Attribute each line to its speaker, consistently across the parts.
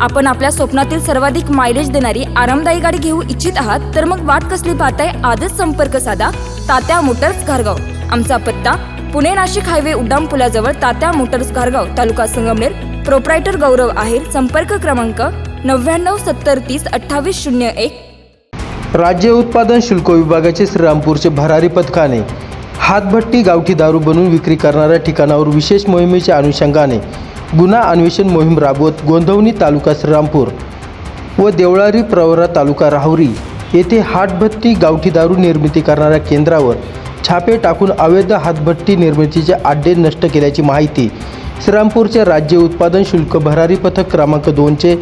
Speaker 1: आपण आपल्या स्वप्नातील सर्वाधिक मायलेज देणारी आरामदायी गाडी घेऊ इच्छित आहात तर मग वाट कसली पाहताय? आजच संपर्क साधा. तात्या मोटर्स घारगाव. आमचा पत्ता पुणे नाशिक हायवे उड्डाण पुलाजवळ तात्या मोटर्स घारगाव तालुका संगमनेर. प्रोप्रायटर गौरव आहेर संपर्क क्रमांक नव्याण्णव सत्तर तीस अठ्ठावीस शून्य एक.
Speaker 2: राज्य उत्पादन शुल्क विभागाचे श्रीरामपूरचे भरारी पथकाने हातभट्टी गावठी दारू बनवून विक्री करणाऱ्या ठिकाणावर विशेष मोहिमेच्या अनुषंगाने गुन्हा अन्वेषण मोहीम राबवत गोंधवणी तालुका श्रीरामपूर व देवळारी प्रवरा तालुका राहुरी येथे हातभट्टी गावठी दारू निर्मिती करणाऱ्या केंद्रावर छापे टाकून अवैध हातभट्टी निर्मितीचे आड्डे नष्ट केल्याची माहिती श्रीरामपूरचे राज्य उत्पादन शुल्क भरारी पथक क्रमांक दोनचे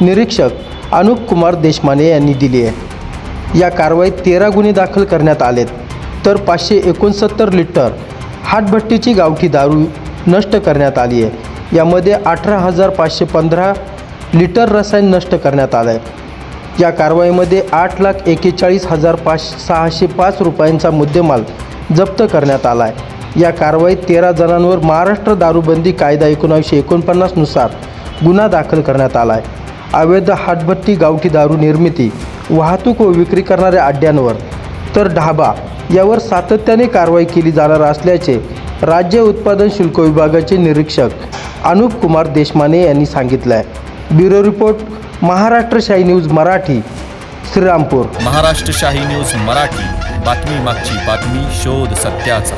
Speaker 2: निरीक्षक अनुप कुमार देशमाने यांनी दिली आहे. या कारवाईत तेरा गुन्हे दाखल करण्यात आलेत. तर पाचशे एकोणसत्तर लिटर हातभट्टीची गावठी दारू नष्ट करण्यात आली आहे. यामध्ये अठरा हजार पाचशे पंधरा लिटर रसायन नष्ट करण्यात आलं आहे या कारवाईमध्ये आठ लाख एकेचाळीस हजार पाच सहाशे पाच रुपयांचा मुद्देमाल जप्त करण्यात आला आहे या कारवाईत तेरा जणांवर महाराष्ट्र दारूबंदी कायदा एकोणावीसशे एकोणपन्नासनुसार गुन्हा दाखल करण्यात आला आहे अवैध हातभट्टी गावठी दारू निर्मिती वाहतूक व विक्री करणाऱ्या अड्ड्यांवर तर ढाबा यावर सातत्याने कारवाई केली जाणार असल्याचे राज्य उत्पादन शुल्क विभागाचे निरीक्षक अनुप कुमार देशमाने यांनी सांगितलं आहे ब्युरो रिपोर्ट महाराष्ट्र शाही न्यूज मराठी श्रीरामपूर.
Speaker 3: महाराष्ट्र शाही न्यूज मराठी. बातमी मागची बातमी शोध सत्याचा.